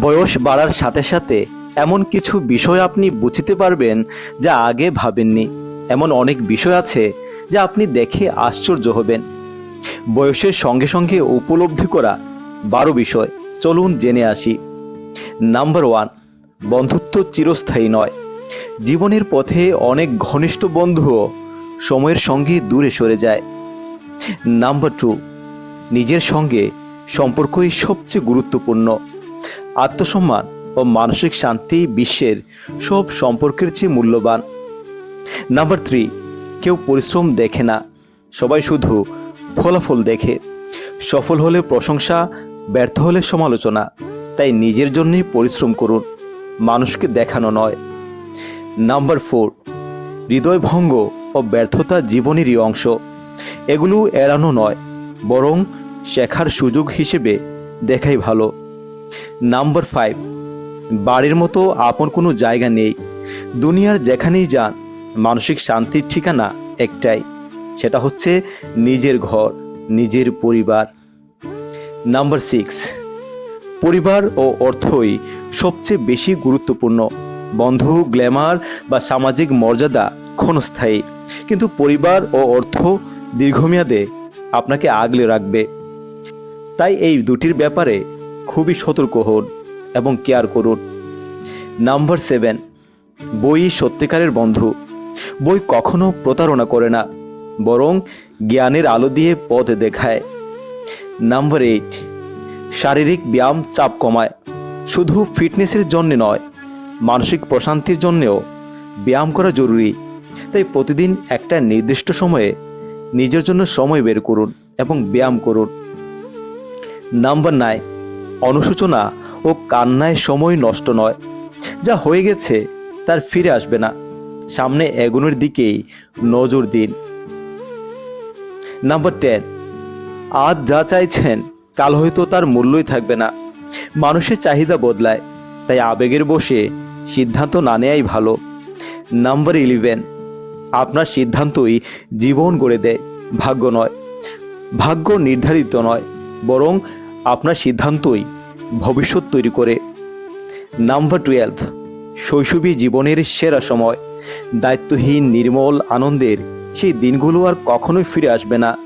বয়স বাড়ার সাথে সাথে এমন কিছু বিষয় আপনি বুঝতে পারবেন যা আগে ভাবেননি। এমন অনেক বিষয় আছে যা আপনি দেখে আশ্চর্য হবেন। বয়সের সঙ্গে সঙ্গে উপলব্ধি করা বারো বিষয়। চলুন জেনে আসি। নাম্বার ওয়ান, বন্ধুত্ব চিরস্থায়ী নয়। জীবনের পথে অনেক ঘনিষ্ঠ বন্ধুও সময়ের সঙ্গে দূরে সরে যায়। নাম্বার টু, নিজের সঙ্গে সম্পর্কই সবচেয়ে গুরুত্বপূর্ণ। আত্মসম্মান ও মানসিক শান্তি বিশ্বের সব সম্পর্কের চেয়ে মূল্যবান। নাম্বার থ্রি কেউ পরিশ্রম দেখে না। সবাই শুধু ফলাফল দেখে। সফল হলে প্রশংসা, ব্যর্থ হলে সমালোচনা। তাই নিজের জন্যই পরিশ্রম করুন, মানুষকে দেখানো নয়। নাম্বার ফোর হৃদয়ভঙ্গ ও ব্যর্থতা জীবনেরই অংশ। এগুলো এড়ানো নয়, বরং শেখার সুযোগ হিসেবে দেখাই ভালো। নাম্বার ফাইভ, বাড়ির মতো আপন কোনো জায়গা নেই। দুনিয়ার যেখানেই যান, মানসিক শান্তির ঠিকানা একটাই, সেটা হচ্ছে নিজের ঘর, নিজের পরিবার। নাম্বার সিক্স, পরিবার ও অর্থই সবচেয়ে বেশি গুরুত্বপূর্ণ। বন্ধু, গ্ল্যামার বা সামাজিক মর্যাদা ক্ষণস্থায়ী। কিন্তু পরিবার ও অর্থ দীর্ঘমেয়াদে আপনাকে আগলে রাখবে। তাই এই দুটির ব্যাপারে খুবই সতর্ক হন এবং কেয়ার করুন। নাম্বার সেভেন, বই সত্যিকারের বন্ধু। বই কখনো প্রতারণা করে না, বরং জ্ঞানের আলো দিয়ে পথ দেখায়। নাম্বার এইট, শারীরিক ব্যায়াম চাপ কমায়। শুধু ফিটনেসের জন্য নয়, মানসিক প্রশান্তির জন্যেও ব্যায়াম করা জরুরি। তাই প্রতিদিন একটা নির্দিষ্ট সময়ে নিজের জন্য সময় বের করুন এবং ব্যায়াম করুন। নাম্বার নাইন অনুশোচনা ও কান্নায় সময় নষ্ট নয়। যা হয়ে গেছে, তার ফিরে আসবে না। সামনে এগোনোর দিকেই নজর দিন। নাম্বার টেন আজ যা চাইছেন, কাল হয়তো তার মূল্যই থাকবে না। মানুষের চাহিদা বদলায়, তাই আবেগের বসে সিদ্ধান্ত না নেয়াই ভালো। নাম্বার ইলেভেন আপনার সিদ্ধান্তই জীবন গড়ে দেয়। ভাগ্য নয়, ভাগ্য নির্ধারিত নয়, বরং আপনার সিদ্ধান্তই ভবিষ্যৎ তৈরি করে। নাম্বার টুয়েলভ শৈশবী জীবনের সেরা সময়। দায়িত্বহীন, নির্মল আনন্দের সেই দিনগুলো আর কখনোই ফিরে আসবে না।